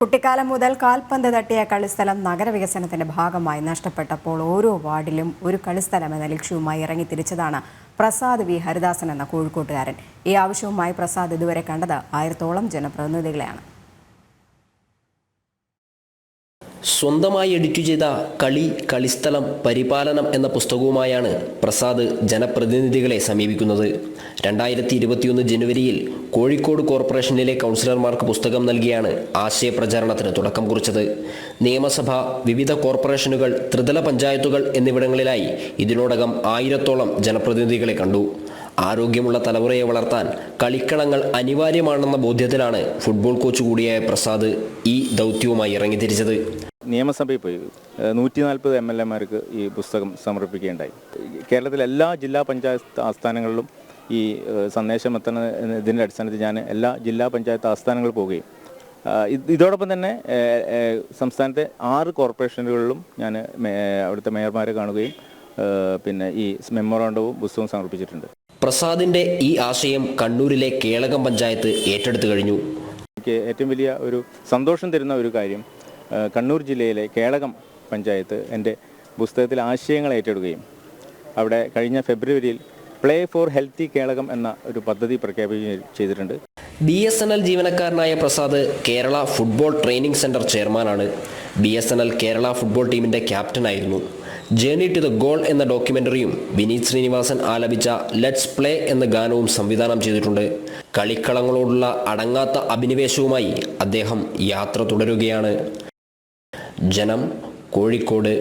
കുട്ടിക്കാലം മുതൽ കാൽപന്ത് തട്ടിയ കളിസ്ഥലം നഗരവികസനത്തിന്റെ ഭാഗമായി നഷ്ടപ്പെട്ടപ്പോൾ ഓരോ വാർഡിലും ഒരു കളിസ്ഥലം എന്ന ലക്ഷ്യവുമായി ഇറങ്ങി തിരിച്ചതാണ് പ്രസാദ് വി. ഹരിദാസൻ എന്ന കോഴിക്കോട്ടുകാരൻ. ഈ ആവശ്യവുമായി പ്രസാദ് ഇതുവരെ കണ്ടത് ആയിരത്തോളം ജനപ്രതിനിധികളെയാണ്. സ്വന്തമായി എഡിറ്റ് ചെയ്ത കളി കളിസ്ഥലം പരിപാലനം എന്ന പുസ്തകവുമായാണ് പ്രസാദ് ജനപ്രതിനിധികളെ സമീപിക്കുന്നത്. രണ്ടായിരത്തി ഇരുപത്തിയൊന്ന് ജനുവരിയിൽ കോഴിക്കോട് കോർപ്പറേഷനിലെ കൗൺസിലർമാർക്ക് പുസ്തകം നൽകിയാണ് ആശയപ്രചാരണത്തിന് തുടക്കം കുറിച്ചത്. നിയമസഭ വിവിധ കോർപ്പറേഷനുകൾ ത്രിതല പഞ്ചായത്തുകൾ എന്നിവിടങ്ങളിലായി ഇതിനോടകം ആയിരത്തോളം ജനപ്രതിനിധികളെ കണ്ടു. ആരോഗ്യമുള്ള തലമുറയെ വളർത്താൻ കളിക്കളങ്ങൾ അനിവാര്യമാണെന്ന ബോധ്യത്തിലാണ് ഫുട്ബോൾ കോച്ച് കൂടിയായ പ്രസാദ് ഈ ദൗത്യവുമായി ഇറങ്ങിത്തിരിച്ചത്. നിയമസഭയിൽ പോയി. നൂറ്റി നാൽപ്പത് എം എൽ എമാർക്ക് ഈ പുസ്തകം സമർപ്പിക്കുകയുണ്ടായി. കേരളത്തിലെ എല്ലാ ജില്ലാ പഞ്ചായത്ത് ആസ്ഥാനങ്ങളിലും ഈ സന്ദേശം എത്തണ ഇതിന്റെ അടിസ്ഥാനത്തിൽ ഞാൻ എല്ലാ ജില്ലാ പഞ്ചായത്ത് ആസ്ഥാനങ്ങളിൽ പോവുകയും ഇതോടൊപ്പം തന്നെ സംസ്ഥാനത്തെ ആറ് കോർപ്പറേഷനുകളിലും ഞാൻ അവിടുത്തെ മേയർമാരെ കാണുകയും പിന്നെ ഈ മെമ്മോറാണ്ടവും പുസ്തകവും സമർപ്പിച്ചിട്ടുണ്ട്. പ്രസാദിന്റെ ഈ ആശയം കണ്ണൂരിലെ കേളകം പഞ്ചായത്ത് ഏറ്റെടുത്തു കഴിഞ്ഞു. എനിക്ക് ഏറ്റവും വലിയ ഒരു സന്തോഷം തരുന്ന ഒരു കാര്യം കണ്ണൂർ ജില്ലയിലെ കേളകം പഞ്ചായത്ത് എന്റെ പുസ്തകത്തിൽ ആശയങ്ങൾ ഏറ്റെടുക്കുകയും അവിടെ കഴിഞ്ഞ ഫെബ്രുവരിയിൽ പ്ലേ ഫോർ ഹെൽത്തി കേളകം എന്ന ഒരു പദ്ധതി പ്രഖ്യാപിക്കുകയും ചെയ്തിട്ടുണ്ട്. ബി എസ് എൻ എൽ ജീവനക്കാരനായ Prasad Kerala football training center ചെയർമാനാണ്. B S N L Kerala football ടീമിന്റെ ക്യാപ്റ്റനായിരുന്നു. ജേണി ടു ദ ഗോൾ എന്ന ഡോക്യുമെന്ററിയും വിനീത് ശ്രീനിവാസൻ ആലപിച്ച ലെറ്റ്സ് പ്ലേ എന്ന ഗാനവും സംവിധാനം ചെയ്തിട്ടുണ്ട്. കളിക്കളങ്ങളോടുള്ള അടങ്ങാത്ത അഭിനിവേശവുമായി അദ്ദേഹം യാത്ര തുടരുകയാണ്. ജനം കോഴിക്കോട്